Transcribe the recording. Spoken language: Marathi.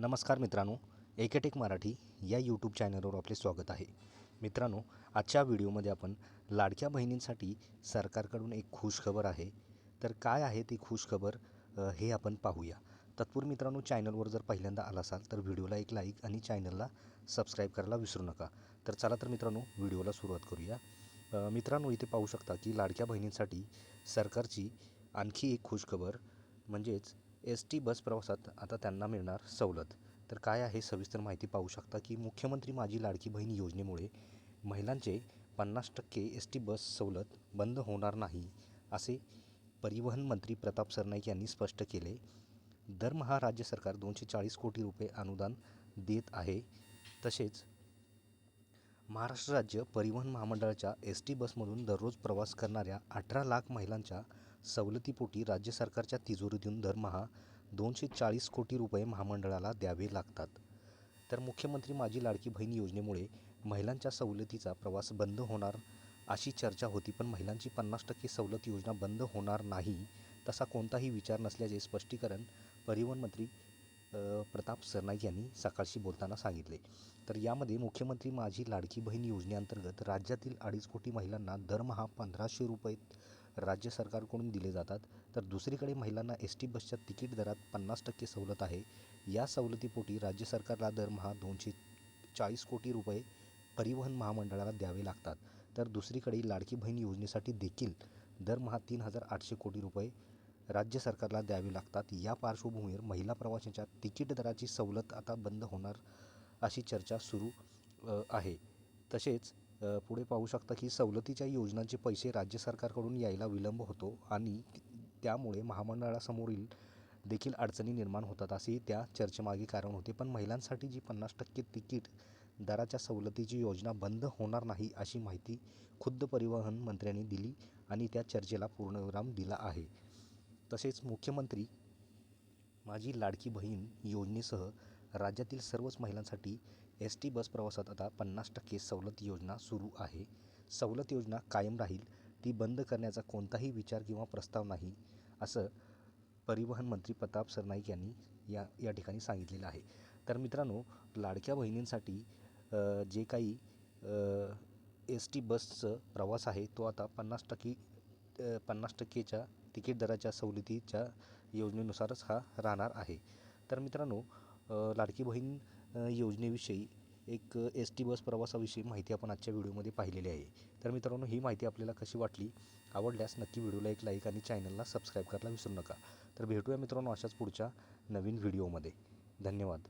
नमस्कार मित्रांनो एकेटेक मराठी या यूट्यूब चॅनलवर आपले स्वागत आहे. मित्रांनो आजच्या व्हिडिओमध्ये आपण लाडक्या बहिणींसाठी सरकारकडून एक खुशखबर आहे. तर काय आहे ती खुश खबर हे आपण पाहूया. तत्पूर्वी मित्रांनो चॅनलवर जर पहिल्यांदा आला असाल तर व्हिडिओला एक लाईक आणि चॅनलला सबस्क्राईब करायला विसरू नका. तर चला तर मित्रांनो व्हिडिओला सुरुवात करूया. मित्रांनो इथे पाहू शकता की लाडक्या बहिणींसाठी सरकारची आणखी एक खुशखबर म्हणजेच एस टी बस प्रवासात आता त्यांना मिळणार सवलत. तर काय आहे सविस्तर माहिती पाहू शकता की मुख्यमंत्री माझी लाडकी बहीण योजनेमुळे महिलांचे पन्नास टक्के एस टी बस सवलत बंद होणार नाही असे परिवहन मंत्री प्रताप सरनाईक यांनी स्पष्ट केले. दरमहा राज्य सरकार दोनशे चाळीस कोटी रुपये अनुदान देत आहे. तसेच महाराष्ट्र राज्य परिवहन महामंडळाच्या एस टी बसमधून दररोज प्रवास करणाऱ्या अठरा लाख महिलांच्या सवलतीपोटी राज्य सरकारच्या तिजोरीतून दरमहा दोनशे चाळीस कोटी रुपये महामंडळाला द्यावे लागतात. तर मुख्यमंत्री माझी लाडकी बहीण योजनेमुळे महिलांच्या सवलतीचा प्रवास बंद होणार अशी चर्चा होती पण महिलांची पन्नास टक्के सवलत योजना बंद होणार नाही तसा कोणताही विचार नसल्याचे स्पष्टीकरण परिवहन मंत्री प्रताप सरनाईक यांनी सकाळशी बोलताना सांगितले. तर यामध्ये मुख्यमंत्री माझी लाडकी बहीण योजनेअंतर्गत राज्यातील अडीच कोटी महिलांना दरमहा पंधराशे रुपये राज्य सरकारकडून दिले जातात. तर दुसरीकडे महिलांना एस टी बसच्या तिकीट दरात पन्नास टक्के सवलत आहे. या सवलतीपोटी राज्य सरकारला दरमहा दोनशे चाळीस कोटी रुपये परिवहन महामंडळाला द्यावे लागतात. तर दुसरीकडे लाडकी बहीण योजनेसाठी देखील दरमहा तीन हजार आठशे कोटी रुपये राज्य सरकारला द्यावे लागतात. या पार्श्वभूमीवर महिला प्रवाशांच्या तिकीट दराची सवलत आता बंद होणार अशी चर्चा सुरू आहे. तसेच पुढे पाहू शकता की सवलतीच्या योजनांचे पैसे राज्य सरकारकडून यायला विलंब होतो आणि त्यामुळे महामंडळासमोरील देखील अडचणी निर्माण होतात असे त्या चर्चेमागे कारण होते. पण महिलांसाठी जी पन्नास टक्के तिकीट दराच्या सवलतीची योजना बंद होणार नाही अशी माहिती खुद्द परिवहन मंत्र्यांनी दिली आणि त्या चर्चेला पूर्णविराम दिला आहे. तसेच मुख्यमंत्री माझी लाडकी बहीण योजनेसह राज्यातील सर्वच महिलांसाठी एस टी बस प्रवासात आता पन्नास टक्के सवलत योजना सुरू आहे. सवलत योजना कायम राहील. ती बंद करण्याचा कोणताही विचार किंवा प्रस्ताव नाही असं परिवहन मंत्री प्रताप सरनाईक यांनी या या ठिकाणी सांगितलेलं आहे. तर मित्रांनो लाडक्या बहिणींसाठी जे काही एस टी बसचं प्रवास आहे तो आता पन्नास टक्के पन्नास टक्केच्या तिकीट दराच्या सवलतीच्या योजनेनुसारच हा राहणार आहे. तर मित्रांनो लाडकी बहीण योजनेविषयी एक एस टी बस प्रवासाविषयी माहिती आपण आजच्या व्हिडिओमध्ये पाहिलेली आहे. तर मित्रांनो ही माहिती आपल्याला कशी वाटली आवडल्यास नक्की व्हिडिओला एक लाईक आणि चॅनलला सबस्क्राईब करायला विसरू नका. तर भेटूया मित्रांनो अशाच पुढच्या नवीन व्हिडिओमध्ये. धन्यवाद.